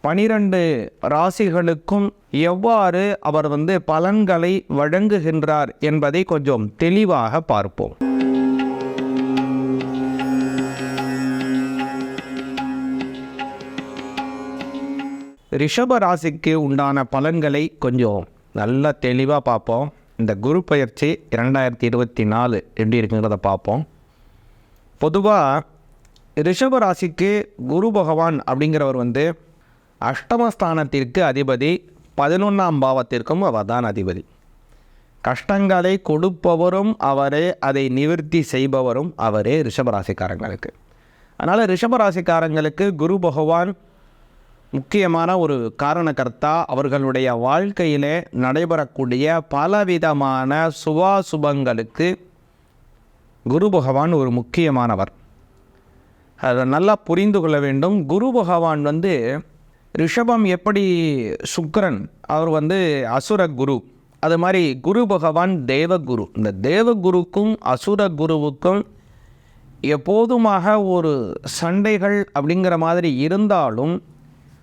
பனிரெண்டு ராசிகளுக்கும் எவ்வாறு அவர் வந்து பலன்களை வழங்குகின்றார் என்பதை கொஞ்சம் தெளிவாக பார்ப்போம். ரிஷப ராசிக்கு உண்டான பலன்களை கொஞ்சம் நல்லா தெளிவாக பார்ப்போம். இந்த குரு பயிற்சி இரண்டாயிரத்தி இருபத்தி நாலு எப்படி இருக்குங்கிறத பார்ப்போம். பொதுவாக ரிஷப ராசிக்கு குரு பகவான் அப்படிங்கிறவர் வந்து அஷ்டமஸ்தானத்திற்கு அதிபதி பதினொன்றாம் பாவத்திற்கும் அவர் தான் அதிபதி. கஷ்டங்களை கொடுப்பவரும் அவரே அதை நிவர்த்தி செய்பவரும் அவரே ரிஷபராசிக்காரங்களுக்கு. அதனால் ரிஷபராசிக்காரங்களுக்கு குரு பகவான் முக்கியமான ஒரு காரணகர்த்தா. அவர்களுடைய வாழ்க்கையிலே நடைபெறக்கூடிய பலவிதமான சுபாசுபங்களுக்கு குரு பகவான் ஒரு முக்கியமானவர். அதை நல்லா புரிந்து கொள்ள வேண்டும். குரு பகவான் வந்து ரிஷபம் எப்படி சுக்கரன் அவர் வந்து அசுர குரு. அது மாதிரி குரு பகவான் தேவகுரு. இந்த தேவகுருக்கும் அசுர குருவுக்கும் எப்போதுமாக ஒரு சண்டைகள் அப்படிங்கிற மாதிரி இருந்தாலும்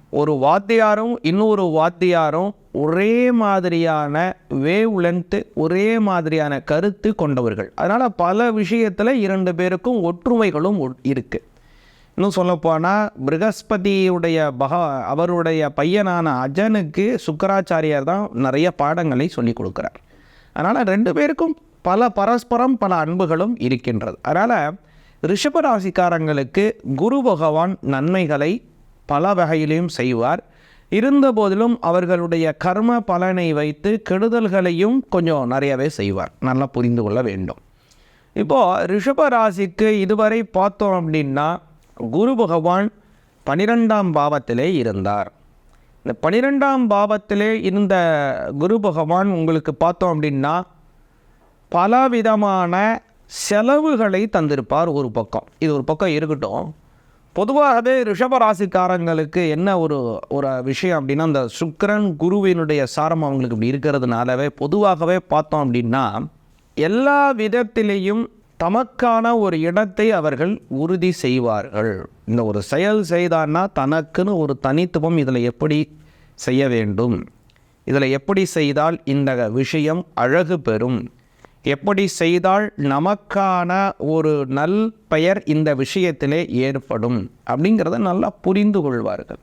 ஒரு வாத்தியாரும் இன்னொரு வாத்தியாரும் ஒரே மாதிரியான வேவ் லென்த்து ஒரே மாதிரியான கருத்து கொண்டவர்கள். அதனால் பல விஷயத்தில் இரண்டு பேருக்கும் ஒற்றுமைகளும் இருக்குது இன்னும் சொல்லப்போனால் ப்ரகஸ்பதியுடைய பகா அவருடைய பையனான அஜனுக்கு சுக்கராச்சாரியார் தான் நிறைய பாடங்களை சொல்லி கொடுக்குறார். அதனால் ரெண்டு பேருக்கும் பல பரஸ்பரம் பல அன்புகளும் இருக்கின்றது. அதனால் ரிஷபராசிக்காரங்களுக்கு குரு பகவான் நன்மைகளை பல வகையிலையும் செய்வார். இருந்த போதிலும் அவர்களுடைய கர்ம பலனை வைத்து கெடுதல்களையும் கொஞ்சம் நிறையவே செய்வார். நல்லா புரிந்து கொள்ள வேண்டும். இப்போது ரிஷபராசிக்கு இதுவரை பார்த்தோம் அப்படின்னா குரு பகவான் பனிரெண்டாம் பாவத்திலே இருந்தார். இந்த பனிரெண்டாம் பாவத்திலே இருந்த குரு பகவான் உங்களுக்கு பார்த்தோம் அப்படின்னா பலவிதமான செலவுகளை தந்திருப்பார் ஒரு பக்கம். இது ஒரு பக்கம் இருக்கட்டும். பொதுவாகவே ரிஷபராசிக்காரங்களுக்கு என்ன ஒரு ஒரு விஷயம் அப்படின்னா அந்த சுக்கிரன் குருவினுடைய சாரம் அவங்களுக்கு இப்படி இருக்கிறதுனாலவே பொதுவாகவே பார்த்தோம் அப்படின்னா எல்லா விதத்திலேயும் தமக்கான ஒரு இடத்தை அவர்கள் உறுதி செய்வார்கள். இந்த ஒரு செயல் செய்தான்னா தனக்குன்னு ஒரு தனித்துவம் இதில் எப்படி செய்ய வேண்டும்? இதில் எப்படி செய்தால் இந்த விஷயம் அழகு பெறும்? எப்படி செய்தால் நமக்கான ஒரு நல் பெயர் இந்த விஷயத்திலே ஏற்படும்? அப்படிங்கிறத நல்லா புரிந்து கொள்வார்கள்.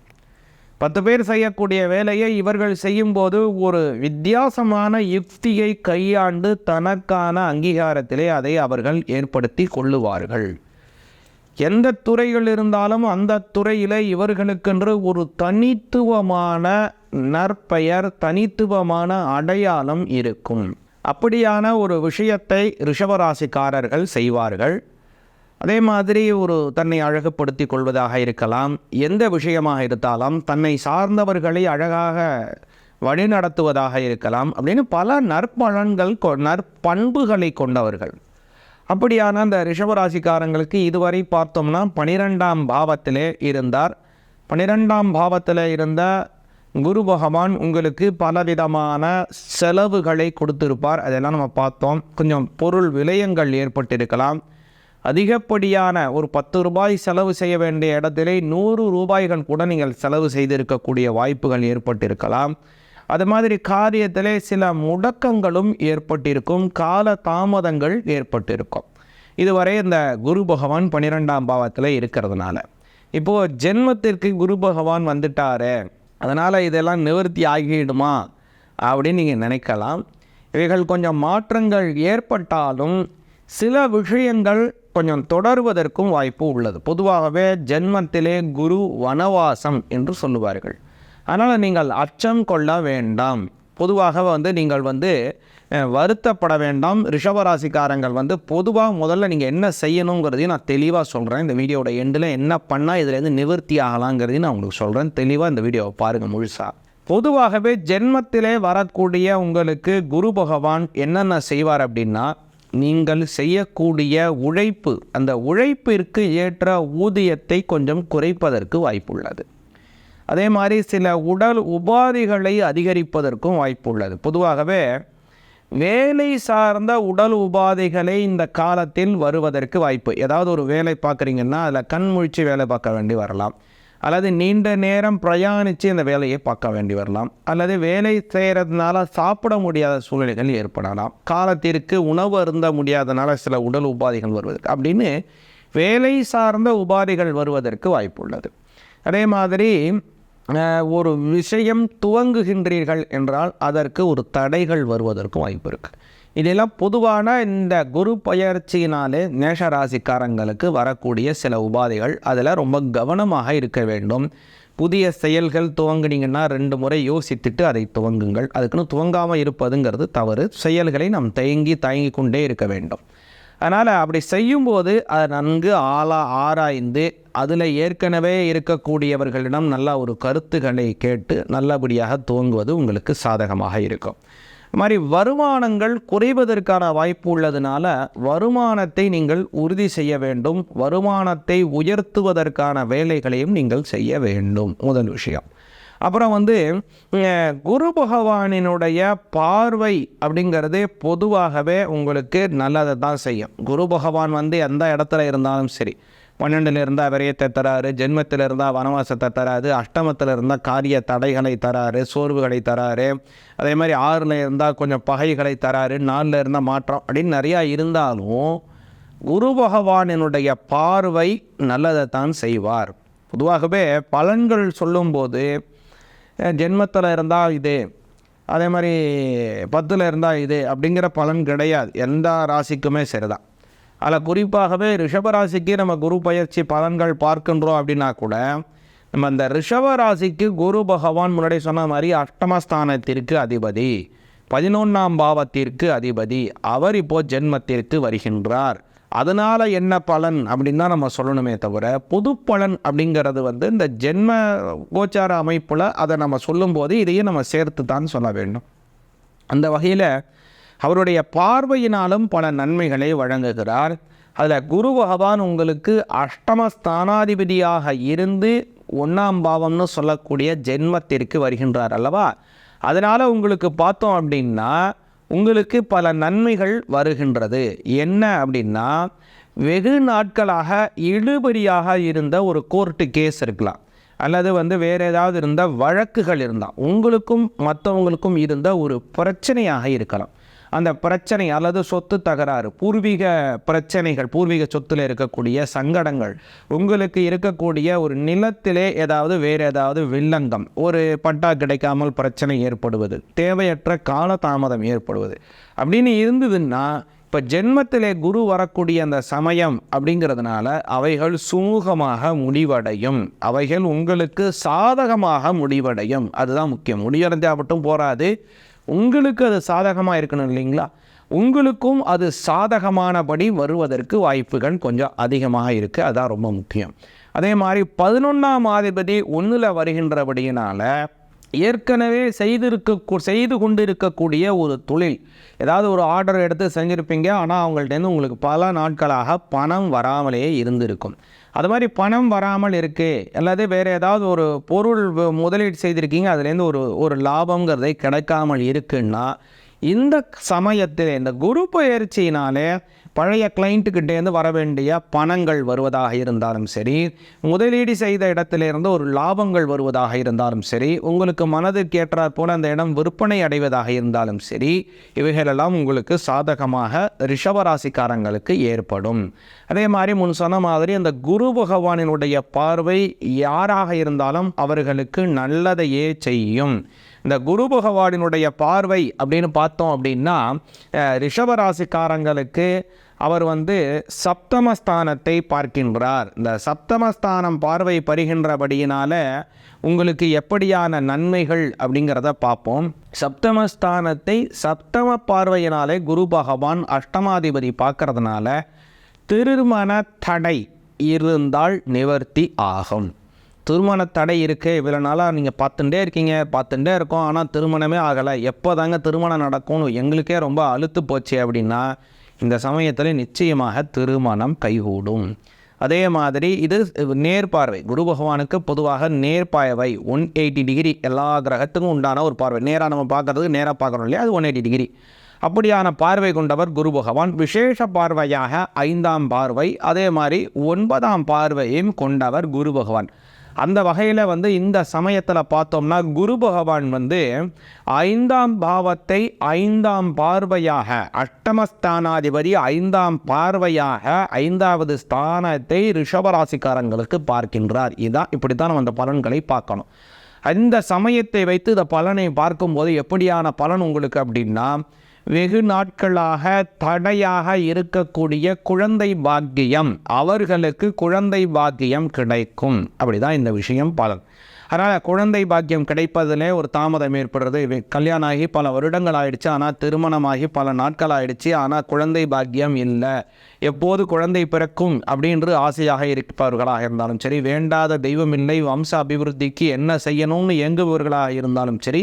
பத்து பேர் செய்யக்கூடிய வேலையை இவர்கள் செய்யும்போது ஒரு வித்தியாசமான யுக்தியை கையாண்டு தனக்கான அங்கீகாரத்திலே அதை அவர்கள் ஏற்படுத்தி கொள்ளுவார்கள். எந்த துறையில் இருந்தாலும் அந்த துறையில் இவர்களுக்கென்று ஒரு தனித்துவமான நற்பெயர் தனித்துவமான அடையாளம் இருக்கும். அப்படியான ஒரு விஷயத்தை ரிஷபராசிக்காரர்கள் செய்வார்கள். அதே மாதிரி ஒரு தன்னை அழகுப்படுத்தி கொள்வதாக இருக்கலாம். எந்த விஷயமாக இருந்தாலும் தன்னை சார்ந்தவர்களை அழகாக வழிநடத்துவதாக இருக்கலாம். அப்படின்னு பல நற்பலன்கள் கொ நற்பண்புகளை கொண்டவர்கள். அப்படியான அந்த ரிஷபராசிக்காரங்களுக்கு இதுவரை பார்த்தோம்னா பனிரெண்டாம் பாவத்திலே இருந்தார். பனிரெண்டாம் பாவத்தில் இருந்த குரு பகவான் உங்களுக்கு பலவிதமான செலவுகளை கொடுத்திருப்பார். அதெல்லாம் நம்ம பார்த்தோம். கொஞ்சம் பொருள் விலையங்கள் ஏற்பட்டிருக்கலாம். அதிகப்படியான ஒரு பத்து ரூபாய் செலவு செய்ய வேண்டிய இடத்திலே நூறு ரூபாய்கள் கூட நீங்கள் செலவு செய்திருக்கக்கூடிய வாய்ப்புகள் ஏற்பட்டிருக்கலாம். அது மாதிரி காரியத்திலே சில முடக்கங்களும் ஏற்பட்டிருக்கும் கால தாமதங்கள் ஏற்பட்டிருக்கும். இதுவரை இந்த குரு பகவான் பன்னிரெண்டாம் பாவத்தில் இருக்கிறதுனால. இப்போது ஜென்மத்திற்கு குரு பகவான் வந்துட்டாரு அதனால் இதெல்லாம் நிவர்த்தி ஆகிடுமா அப்படின்னு நீங்கள் நினைக்கலாம். இவைகள் கொஞ்சம் மாற்றங்கள் ஏற்பட்டாலும் சில விஷயங்கள் கொஞ்சம் தொடர்வதற்கும் வாய்ப்பு உள்ளது. பொதுவாகவே ஜென்மத்திலே குரு வனவாசம் என்று சொல்லுவார்கள். அதனால் நீங்கள் அச்சம் கொள்ள வேண்டாம். பொதுவாக வந்து நீங்கள் வந்து வருத்தப்பட வேண்டாம். ரிஷபராசிக்காரங்கள் வந்து பொதுவாக முதல்ல நீங்கள் என்ன செய்யணுங்கிறதையும் நான் தெளிவாக சொல்கிறேன் இந்த வீடியோட எண்டில் என்ன பண்ணால் இதுலேருந்து நிவர்த்தி ஆகலாங்கிறதையும் நான் உங்களுக்கு சொல்கிறேன் தெளிவாக இந்த வீடியோவை பாருங்கள் முழுசாக பொதுவாகவே ஜென்மத்திலே வரக்கூடிய உங்களுக்கு குரு பகவான் என்னென்ன செய்வார் அப்படின்னா நீங்கள் செய்யக்கூடிய உழைப்பு அந்த உழைப்பிற்கு ஏற்ற ஊதியத்தை கொஞ்சம் குறைப்பதற்கு வாய்ப்புள்ளது. அதே மாதிரி சில உடல் உபாதைகளை அதிகரிப்பதற்கும் வாய்ப்புள்ளது. பொதுவாகவே வேலை சார்ந்த உடல் உபாதைகளை இந்த காலத்தில் வருவதற்கு வாய்ப்பு. ஏதாவது ஒரு வேலை பார்க்குறீங்கன்னா அதில் கண் முழிச்சு வேலை பார்க்க வேண்டி வரலாம். அல்லது நீண்ட நேரம் பிரயாணித்து இந்த வேலையை பார்க்க வேண்டி வரலாம். அல்லது வேலை செய்கிறதுனால சாப்பிட முடியாத சூழ்நிலைகள் ஏற்படலாம். காலத்திற்கு உணவு அருந்த முடியாதனால சில உடல் உபாதைகள் வருவதற்கு அப்படின்னு வேலை சார்ந்த உபாதைகள் வருவதற்கு வாய்ப்பு உள்ளது அதே மாதிரி ஒரு விஷயம் துவங்குகின்றீர்கள் என்றால் அதற்கு ஒரு தடைகள் வருவதற்கும் வாய்ப்பு இருக்குது இதெல்லாம் பொதுவான இந்த குரு பயிற்சியினாலே மேஷ ராசிக்காரங்களுக்கு வரக்கூடிய சில உபாதைகள் அதில் ரொம்ப கவனமாக இருக்க வேண்டும். புதிய செயல்கள் துவங்கினீங்கன்னா ரெண்டு முறை யோசித்துட்டு அதை துவங்குங்கள். அதுக்குன்னு துவங்காமல் இருப்பதுங்கிறது தவறு. செயல்களை நாம் தயங்கி தயங்கி கொண்டே இருக்க வேண்டும். அதனால் அப்படி செய்யும்போது அதை நன்கு ஆளா ஆராய்ந்து அதில் ஏற்கனவே இருக்கக்கூடியவர்களிடம் நல்ல ஒரு கருத்துக்களை கேட்டு நல்லபடியாக துவங்குவது உங்களுக்கு சாதகமாக இருக்கும். இது மாதிரி வருமானங்கள் குறைவதற்கான வாய்ப்பு உள்ளதுனால வருமானத்தை நீங்கள் உறுதி செய்ய வேண்டும். வருமானத்தை உயர்த்துவதற்கான வேலைகளையும் நீங்கள் செய்ய வேண்டும். முதல் விஷயம். அப்புறம் வந்து குரு பகவானினுடைய பார்வை அப்படிங்கிறது பொதுவாகவே உங்களுக்கு நல்லதை தான் செய்யும். குரு பகவான் வந்து எந்த இடத்துல இருந்தாலும் சரி. பன்னெண்டுல இருந்தால் விரயத்தை தராரு ஜென்மத்தில் இருந்தால் வனவாசத்தை தராது அஷ்டமத்தில் இருந்தால் காரிய தடைகளை தராரு சோர்வுகளை தராரு. அதே மாதிரி ஆறில் இருந்தால் கொஞ்சம் பகைகளை தராரு நாலில் இருந்தால் மாற்றம் அப்படின்னு நிறையா இருந்தாலும் குரு பகவானினுடைய பார்வை நல்லதை தான் செய்வார். பொதுவாகவே பலன்கள் சொல்லும்போது ஜென்மத்தில் இருந்தால் இது அதே மாதிரி பத்தில் இருந்தால் இது அப்படிங்கிற பலன் கிடையாது. எந்த ராசிக்குமே சரிதான். அதில் குறிப்பாகவே ரிஷபராசிக்கு நம்ம குரு பயிற்சி பலன்கள் பார்க்கின்றோம் அப்படின்னா கூட நம்ம அந்த ரிஷபராசிக்கு குரு பகவான் முன்னாடி சொன்ன மாதிரி அஷ்டமஸ்தானத்திற்கு அதிபதி பதினொன்றாம் பாவத்திற்கு அதிபதி அவர் இப்போது ஜென்மத்திற்கு வருகின்றார். அதனால் என்ன பலன் அப்படின்னு தான் நம்ம சொல்லணுமே தவிர புதுப்பலன் பலன் அப்படிங்கிறது வந்து இந்த ஜென்ம கோச்சார அமைப்பில் அதை நம்ம சொல்லும்போது இதையும் நம்ம சேர்த்து தான் சொல்ல வேண்டும். அந்த வகையில் அவருடைய பார்வையினாலும் பல நன்மைகளை வழங்குகிறார். அதில் குரு பகவான் உங்களுக்கு அஷ்டமஸ்தானாதிபதியாக இருந்து ஒன்றாம் பாவம்னு சொல்லக்கூடிய ஜென்மத்திற்கு வருகின்றார் அல்லவா? அதனால் உங்களுக்கு பார்த்தோம் அப்படின்னா உங்களுக்கு பல நன்மைகள் வருகின்றது. என்ன அப்படின்னா வெகு நாட்களாக இழுபறியாக இருந்த ஒரு கோர்ட்டு கேஸ் இருக்கலாம். அல்லது வந்து வேறு ஏதாவது இருந்த வழக்குகள் இருந்தால் உங்களுக்கும் மற்றவங்களுக்கும் இருந்த ஒரு பிரச்சனையாக இருக்கலாம். அந்த பிரச்சனை அல்லது சொத்து தகராறு பூர்வீக பிரச்சனைகள் பூர்வீக சொத்தில் இருக்கக்கூடிய சங்கடங்கள் உங்களுக்கு இருக்கக்கூடிய ஒரு நிலத்திலே ஏதாவது வேறு ஏதாவது வில்லங்கம் ஒரு பட்டா கிடைக்காமல் பிரச்சனை ஏற்படுவது தேவையற்ற காலதாமதம் ஏற்படுவது. அப்படின்னு இருந்ததுன்னா இப்போ ஜென்மத்திலே குரு வரக்கூடிய அந்த சமயம் அப்படிங்கிறதுனால அவைகள் சுமூகமாக முடிவடையும். அவைகள் உங்களுக்கு சாதகமாக முடிவடையும். அதுதான் முக்கியம். முடிவடைந்தால் மட்டும் போராது. உங்களுக்கு அது சாதகமாக இருக்கணும் இல்லைங்களா? உங்களுக்கும் அது சாதகமானபடி வருவதற்கு வாய்ப்புகள் கொஞ்சம் அதிகமாக இருக்குது அதுதான் ரொம்ப முக்கியம். அதே மாதிரி பதினொன்றாம் அதிபதி ஒன்றில் வருகின்றபடியினால் ஏற்கனவே செய்திருக்க செய்து கொண்டு இருக்கக்கூடிய ஒரு தொழில். ஏதாவது ஒரு ஆர்டர் எடுத்து செஞ்சுருப்பீங்க. ஆனால் அவங்கள்ட்டேருந்து உங்களுக்கு பல நாட்களாக பணம் வராமலே இருந்திருக்கும். அது மாதிரி பணம் வராமல் இருக்குது அல்லது வேறு ஏதாவது ஒரு பொருள் முதலீடு செய்திருக்கீங்க அதுலேருந்து ஒரு ஒரு லாபங்கிறதே கிடைக்காமல் இருக்குன்னா இந்த சமயத்தில் இந்த குரு பயிற்சியினாலே பழைய கிளைண்ட்டுக்கிட்டேருந்து வர வேண்டிய பணங்கள் வருவதாக இருந்தாலும் சரி முதலீடு செய்த இடத்திலிருந்து ஒரு லாபங்கள் வருவதாக இருந்தாலும் சரி உங்களுக்கு மனதுக்கு ஏற்றாற் போல் அந்த இடம் விற்பனை அடைவதாக இருந்தாலும் சரி இவைகளெல்லாம் உங்களுக்கு சாதகமாக ரிஷபராசிக்காரங்களுக்கு ஏற்படும். அதே மாதிரி முன் சொன்ன மாதிரி அந்த குரு பகவானினுடைய பார்வை யாராக இருந்தாலும் அவர்களுக்கு நல்லதையே செய்யும். இந்த குரு பகவானினுடைய பார்வை அப்படின்னு பார்த்தோம் அப்படின்னா ரிஷபராசிக்காரங்களுக்கு அவர் வந்து சப்தமஸ்தானத்தை பார்க்கின்றார். இந்த சப்தமஸ்தானம் பார்வை பருகின்றபடியினால உங்களுக்கு எப்படியான நன்மைகள் அப்படிங்கிறத பார்ப்போம். சப்தமஸ்தானத்தை சப்தம பார்வையினாலே குரு பகவான் அஷ்டமாதிபதி பார்க்கறதுனால திருமண தடை இருந்தால் நிவர்த்தி ஆகும். திருமண தடை இருக்குது இவ்வளோ நாளாக நீங்கள் பார்த்துட்டே இருக்கீங்க. பார்த்துட்டே இருக்கோம். ஆனால் திருமணமே ஆகலை. எப்போ தாங்க திருமணம் நடக்கும்னு எங்களுக்கே ரொம்ப அழுத்து போச்சு அப்படின்னா இந்த சமயத்தில் நிச்சயமாக திருமணம் கைகூடும். அதே மாதிரி இது நேர்பார்வை குரு பகவானுக்கு பொதுவாக நேர்பார்வை ஒன் எயிட்டி டிகிரி எல்லா கிரகத்துக்கும் உண்டான ஒரு பார்வை. நேராக நம்ம பார்க்கறதுக்கு நேராக பார்க்குறோம் இல்லையா? அது ஒன் எயிட்டி டிகிரி அப்படியான பார்வை கொண்டவர் குரு பகவான். விசேஷ பார்வையாக ஐந்தாம் பார்வை அதே மாதிரி ஒன்பதாம் பார்வையும் கொண்டவர் குரு பகவான். அந்த வகையில் வந்து இந்த சமயத்தில் பார்த்தோம்னா குரு பகவான் வந்து ஐந்தாம் பாவத்தை ஐந்தாம் பார்வையாக அஷ்டமஸ்தானாதிபதி ஐந்தாம் பார்வையாக ஐந்தாவது ஸ்தானத்தை ரிஷபராசிக்காரங்களுக்கு பார்க்கின்றார். இதான் இப்படி தான் நம்ம அந்த பலன்களை பார்க்கணும். அந்த சமயத்தை வைத்து இந்த பலனை பார்க்கும்போது எப்படியான பலன் உங்களுக்கு அப்படின்னா வெகு நாட்களாக தடையாக இருக்கக்கூடிய குழந்தை பாக்கியம் அவர்களுக்கு குழந்தை பாக்கியம் கிடைக்கும். அப்படிதான் இந்த விஷயம் பலன் அதனால் குழந்தை பாக்கியம் கிடைப்பதிலே ஒரு தாமதம் ஏற்படுறது. கல்யாணம் ஆகி பல வருடங்கள் ஆயிடுச்சு. ஆனால் திருமணமாகி பல நாட்கள் ஆயிடுச்சு. ஆனால் குழந்தை பாக்கியம் இல்லை. எப்போது குழந்தை பிறக்கும் அப்படின்று ஆசையாக இருப்பவர்களாக இருந்தாலும் சரி வேண்டாத தெய்வமில்லை வம்ச அபிவிருத்திக்கு என்ன செய்யணும்னு இயங்குபவர்களாக இருந்தாலும் சரி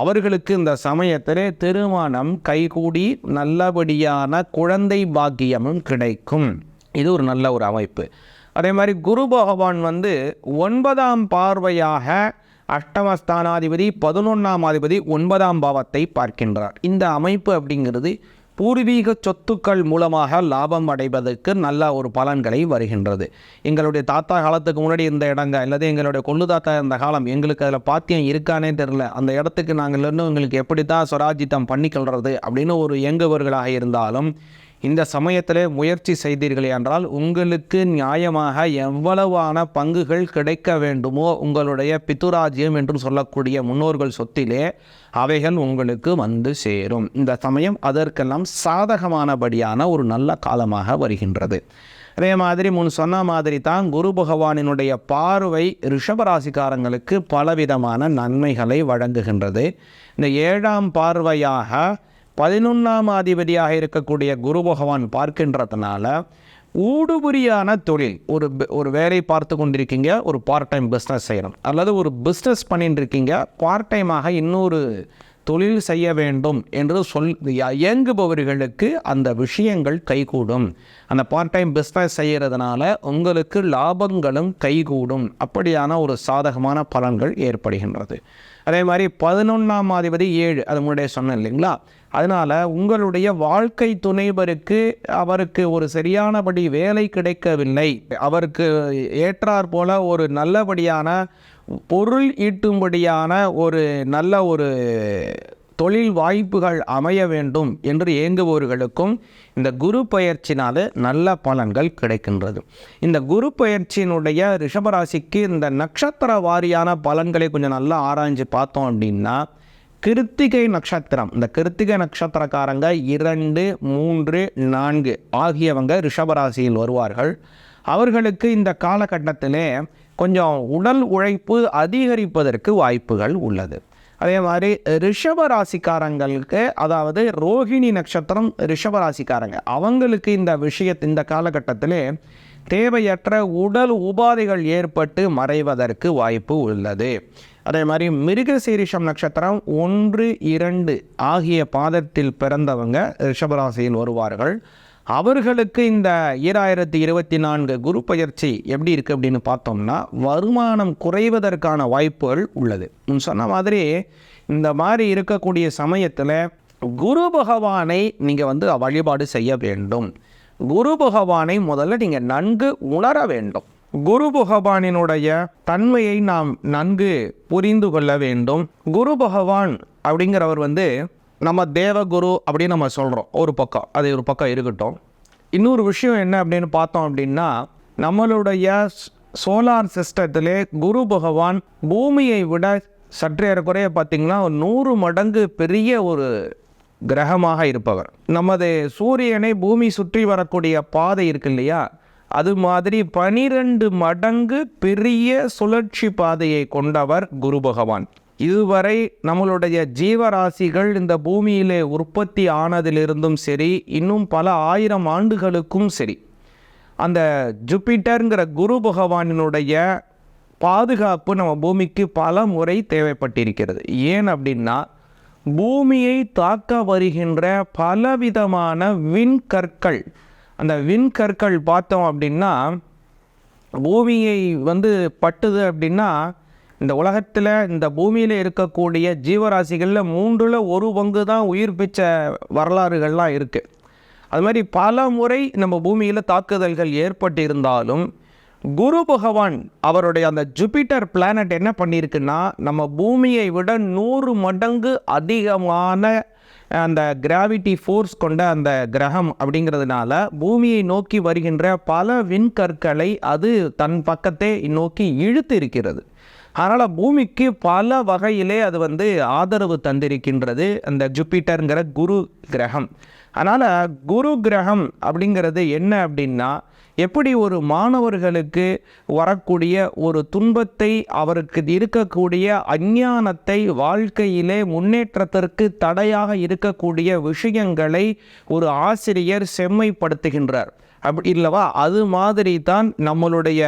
அவர்களுக்கு இந்த சமயத்திலே திருமணம் கைகூடி நல்லபடியான குழந்தை பாக்கியமும் கிடைக்கும். இது ஒரு நல்ல ஒரு அமைப்பு. அதே மாதிரி குரு பகவான் வந்து ஒன்பதாம் பார்வையாக அஷ்டமஸ்தானாதிபதி பதினொன்றாம் அதிபதி ஒன்பதாம் பாவத்தை பார்க்கின்றார். இந்த அமைப்பு அப்படிங்கிறது பூர்வீக சொத்துக்கள் மூலமாக லாபம் அடைவதற்கு நல்ல ஒரு பலன்களை வருகின்றது. எங்களுடைய தாத்தா காலத்துக்கு முன்னாடி இந்த இடங்க அல்லது எங்களுடைய கொள்ளு தாத்தா இருந்த காலம் எங்களுக்கு அதில் பாத்தியம் இருக்கானே தெரில அந்த இடத்துக்கு நாங்கள் இன்னும் எங்களுக்கு எப்படி தான் சுராஜித்தம் பண்ணிக்கொள்றது அப்படின்னு ஒரு இயங்குபவர்களாக இருந்தாலும் இந்த சமயத்தில் முயற்சி செய்தீர்கள் என்றால் உங்களுக்கு நியாயமாக எவ்வளவான பங்குகள் கிடைக்க வேண்டுமோ உங்களுடைய பித்துராஜ்யம் என்று சொல்லக்கூடிய முன்னோர்கள் சொத்திலே அவைகள் உங்களுக்கு வந்து சேரும். இந்த சமயம் அதற்கெல்லாம் சாதகமானபடியான ஒரு நல்ல காலமாக வருகின்றது. அதே மாதிரி முன் சொன்ன மாதிரி தான் குரு பகவானினுடைய பார்வை ரிஷபராசிக்காரங்களுக்கு பலவிதமான நன்மைகளை வழங்குகின்றது. இந்த ஏழாம் பார்வையாக பதினொன்றாம் அதிபதியாக இருக்கக்கூடிய குரு பகவான் பார்க்கின்றதுனால ஊடுபுரியான தொழில் ஒரு ஒரு வேலை பார்த்து கொண்டிருக்கீங்க ஒரு பார்ட் டைம் பிஸ்னஸ் செய்யணும். அல்லது ஒரு பிஸ்னஸ் பண்ணிட்டு இருக்கீங்க பார்ட் டைமாக இன்னொரு தொழில் செய்ய வேண்டும் என்று சொல் இயங்குபவர்களுக்கு அந்த விஷயங்கள் கைகூடும். அந்த பார்ட் டைம் பிஸ்னஸ் செய்கிறதுனால உங்களுக்கு லாபங்களும் கைகூடும். அப்படியான ஒரு சாதகமான பலன்கள் ஏற்படுகின்றது. அதே மாதிரி பதினொன்றாம் அதிபதி ஏழு அது முன்னாடியே சொன்னேன் இல்லைங்களா? அதனால் உங்களுடைய வாழ்க்கை துணைவருக்கு அவருக்கு ஒரு சரியானபடி வேலை கிடைக்கவில்லை. அவருக்கு ஏற்றாற்போல் ஒரு நல்லபடியான பொருள் ஈட்டும்படியான ஒரு நல்ல ஒரு தொழில் வாய்ப்புகள் அமைய வேண்டும் என்று ஏங்குபவர்களுக்கும் இந்த குரு பயிற்சினால நல்ல பலன்கள் கிடைக்கின்றது. இந்த குரு பயிற்சியினுடைய ரிஷபராசிக்கு இந்த நட்சத்திர வாரியான பலன்களை கொஞ்சம் நல்லா ஆராய்ஞ்சு பார்த்தோம் அப்படின்னா கிருத்திகை நட்சத்திரம் இந்த கிருத்திகை நட்சத்திரக்காரங்க இரண்டு மூன்று நான்கு ஆகியவங்க ரிஷபராசியில் வருவார்கள். அவர்களுக்கு இந்த காலகட்டத்திலே கொஞ்சம் உடல் உழைப்பு அதிகரிப்பதற்கு வாய்ப்புகள் உள்ளது. அதே மாதிரி ரிஷப ராசிக்காரங்களுக்கு அதாவது ரோஹிணி நட்சத்திரம் ரிஷப ராசிக்காரங்க அவங்களுக்கு இந்த விஷயத் இந்த காலகட்டத்திலே தேவையற்ற உடல் உபாதைகள் ஏற்பட்டு மறைவதற்கு வாய்ப்பு உள்ளது. அதே மாதிரி மிருகசீரிஷம் நட்சத்திரம் ஒன்று இரண்டு ஆகிய பாதத்தில் பிறந்தவங்க ரிஷபராசியில் வருவார்கள். அவர்களுக்கு இந்த ஈராயிரத்தி இருபத்தி நான்கு குரு பயிற்சி எப்படி இருக்குது அப்படின்னு பார்த்தோம்னா வருமானம் குறைவதற்கான வாய்ப்புகள் உள்ளது. சொன்ன மாதிரி இந்த மாதிரி இருக்கக்கூடிய சமயத்தில் குரு பகவானை நீங்கள் வந்து வழிபாடு செய்ய வேண்டும். குரு பகவானை முதல்ல நீங்கள் நன்கு உணர வேண்டும். குரு பகவானினுடைய தன்மையை நாம் நன்கு புரிந்து கொள்ள வேண்டும். குரு பகவான் அப்படிங்கிறவர் வந்து நம்ம தேவகுரு அப்படின்னு நம்ம சொல்கிறோம் ஒரு பக்கம். அது ஒரு பக்கம் இருக்கட்டும். இன்னொரு விஷயம் என்ன அப்படின்னு பார்த்தோம் அப்படின்னா நம்மளுடைய சோலார் சிஸ்டத்திலே குரு பகவான் பூமியை விட சற்றே குறைய பார்த்திங்கன்னா ஒரு நூறு மடங்கு பெரிய ஒரு கிரகமாக இருப்பவர். நமது சூரியனை பூமி சுற்றி வரக்கூடிய பாதை இருக்கு இல்லையா? அது மாதிரி பனிரெண்டு மடங்கு பெரிய சுழற்சி பாதையை கொண்டவர் குரு பகவான். இதுவரை நம்மளுடைய ஜீவராசிகள் இந்த பூமியிலே உற்பத்தி ஆனதிலிருந்தும் சரி இன்னும் பல ஆயிரம் ஆண்டுகளுக்கும் சரி அந்த ஜூபிட்டருங்கிற குரு பகவானினுடைய பாதுகாப்பு நம்ம பூமிக்கு பல முறை தேவைப்பட்டிருக்கிறது. ஏன் அப்படின்னா பூமியை தாக்க வருகின்ற பலவிதமான விண்கற்கள் அந்த விண்கற்கள் பார்த்தோம் அப்படின்னா பூமியை வந்து பட்டுது அப்படின்னா இந்த உலகத்தில் இந்த பூமியில் இருக்கக்கூடிய ஜீவராசிகளில் மூன்றில் ஒரு பங்கு தான் உயிர் பிச்ச வரலாறுகள்லாம் இருக்குது அது மாதிரி பல முறை நம்ம பூமியில் தாக்குதல்கள் ஏற்பட்டிருந்தாலும் குரு பகவான் அவருடைய அந்த ஜூபிட்டர் பிளானட் என்ன பண்ணியிருக்குன்னா நம்ம பூமியை விட நூறு மடங்கு அதிகமான அந்த கிராவிட்டி ஃபோர்ஸ் கொண்ட அந்த கிரகம் அப்படிங்கிறதுனால பூமியை நோக்கி வருகின்ற பல விண்கற்களை அது தன் பக்கத்தை நோக்கி இழுத்து இருக்கிறது. அதனால் பூமிக்கு பல வகையிலே அது வந்து ஆதரவு தந்திருக்கின்றது அந்த ஜூப்பிட்டருங்கிற குரு கிரகம். அதனால் குரு கிரகம் அப்படிங்கிறது என்ன அப்படின்னா எப்படி ஒரு மாணவர்களுக்கு வரக்கூடிய ஒரு துன்பத்தை அவருக்கு இருக்கக்கூடிய அஞ்ஞானத்தை வாழ்க்கையிலே முன்னேற்றத்திற்கு தடையாக இருக்கக்கூடிய விஷயங்களை ஒரு ஆசிரியர் செம்மைப்படுத்துகின்றார். அப்படி இல்லவா? அது மாதிரி தான் நம்மளுடைய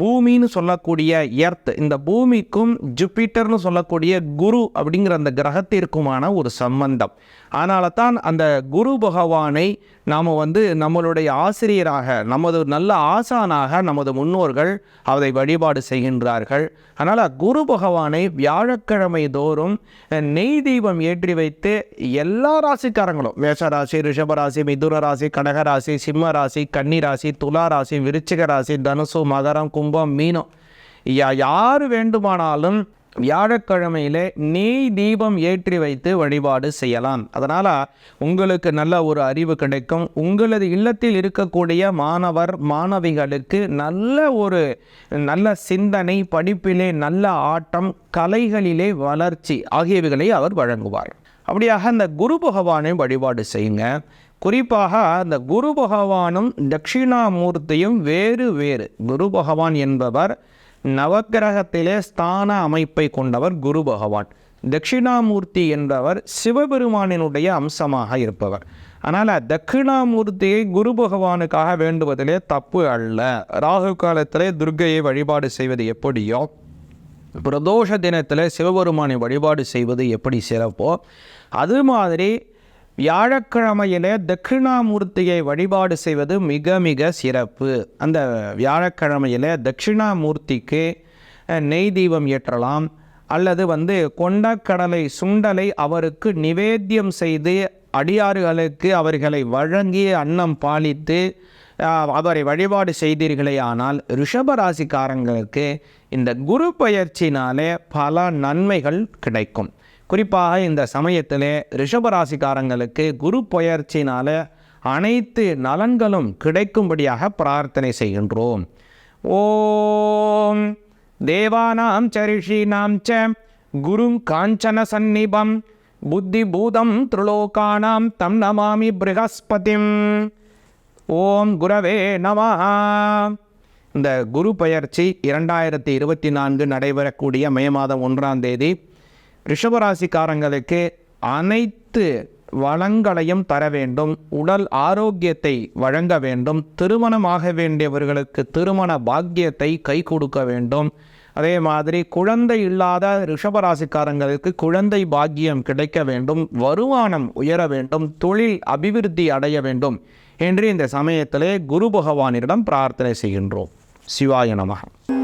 பூமின்னு சொல்லக்கூடிய எர்த். இந்த பூமிக்கும் ஜூபிட்டர்னு சொல்லக்கூடிய குரு அப்படிங்கிற அந்த கிரகத்திற்குமான ஒரு சம்பந்தம். அதனால தான் அந்த குரு பகவானை நாம் வந்து நம்மளுடைய ஆசிரியராக நமது நல்ல ஆசானாக நமது முன்னோர்கள் அதை வழிபாடு செய்கின்றார்கள். அதனால் குரு பகவானை வியாழக்கிழமை தோறும் நெய் தீபம் ஏற்றி வைத்து எல்லா ராசிக்காரங்களும் மேஷராசி ரிஷபராசி மிதுன ராசி கடகராசி சிம்ம ராசி கன்னி ராசி துலா ராசி விருச்சிக ராசி தனுசு மகரம் கும்பம் மீனம் யா யார் வேண்டுமானாலும் வியாழக்கிழமையிலே நெய் தீபம் ஏற்றி வைத்து வழிபாடு செய்யலாம். அதனால் உங்களுக்கு நல்ல ஒரு அறிவு கிடைக்கும். உங்களது இல்லத்தில் இருக்கக்கூடிய மாணவர் மாணவிகளுக்கு நல்ல ஒரு நல்ல சிந்தனை படிப்பிலே நல்ல ஆட்டம் கலைகளிலே வளர்ச்சி ஆகியவைகளை அவர் வழங்குவார். அப்படியாக அந்த குரு பகவானை வழிபாடு செய்யுங்க. குறிப்பாக அந்த குரு பகவானும் தட்சிணாமூர்த்தியும் வேறு வேறு. குரு பகவான் என்பவர் நவக்கிரகத்திலே ஸ்தான அமைப்பை கொண்டவர் குரு பகவான். தட்சிணாமூர்த்தி என்பவர் சிவபெருமானினுடைய அம்சமாக இருப்பவர். ஆனால் தட்சிணாமூர்த்தியை குரு பகவானுக்காக வேண்டுவதிலே தப்பு அல்ல. ராகு காலத்திலே துர்கையை வழிபாடு செய்வது எப்படியோ பிரதோஷ தினத்தில் சிவபெருமானை வழிபாடு செய்வது எப்படி சிறப்போ அது மாதிரி வியாழக்கிழமையில் தட்சிணாமூர்த்தியை வழிபாடு செய்வது மிக மிக சிறப்பு. அந்த வியாழக்கிழமையில் தட்சிணாமூர்த்திக்கு நெய் தீபம் ஏற்றலாம். அல்லது வந்து கொண்டக்கடலை சுண்டலை அவருக்கு நிவேத்தியம் செய்து அடியாறுகளுக்கு அவர்களை வழங்கி அன்னம் பாலித்து அவரை வழிபாடு செய்தீர்களே ஆனால் ரிஷபராசிக்காரங்களுக்கு இந்த குரு பயிற்சினாலே பல நன்மைகள் கிடைக்கும். குறிப்பாக இந்த சமயத்திலே ரிஷபராசிக்காரங்களுக்கு குரு பயிற்சினால அனைத்து நலன்களும் கிடைக்கும்படியாக பிரார்த்தனை செய்கின்றோம். ஓம் தேவானாம் ச ரிஷீனாம் ச குரு காஞ்சன சந்நிபம் புத்தி பூதம் திரிலோகானாம் தம் நமாமி பிருகஸ்பதிம். ஓம் குரவே நம. இந்த குரு பயிற்சி இரண்டாயிரத்தி இருபத்தி நான்கு நடைபெறக்கூடிய மே மாதம் ஒன்றாம் தேதி ரிஷபராசிக்காரங்களுக்கு அனைத்து வளங்களையும் தர வேண்டும். உடல் ஆரோக்கியத்தை வழங்க வேண்டும். திருமணமாக வேண்டியவர்களுக்கு திருமண பாக்கியத்தை கை கொடுக்க வேண்டும். அதே மாதிரி குழந்தை இல்லாத ரிஷபராசிக்காரங்களுக்கு குழந்தை பாக்கியம் கிடைக்க வேண்டும். வருமானம் உயர வேண்டும். தொழில் அபிவிருத்தி அடைய வேண்டும். என்று இந்த சமயத்திலே குரு பகவானிடம் பிரார்த்தனை செய்கின்றோம். சிவாய நமகம்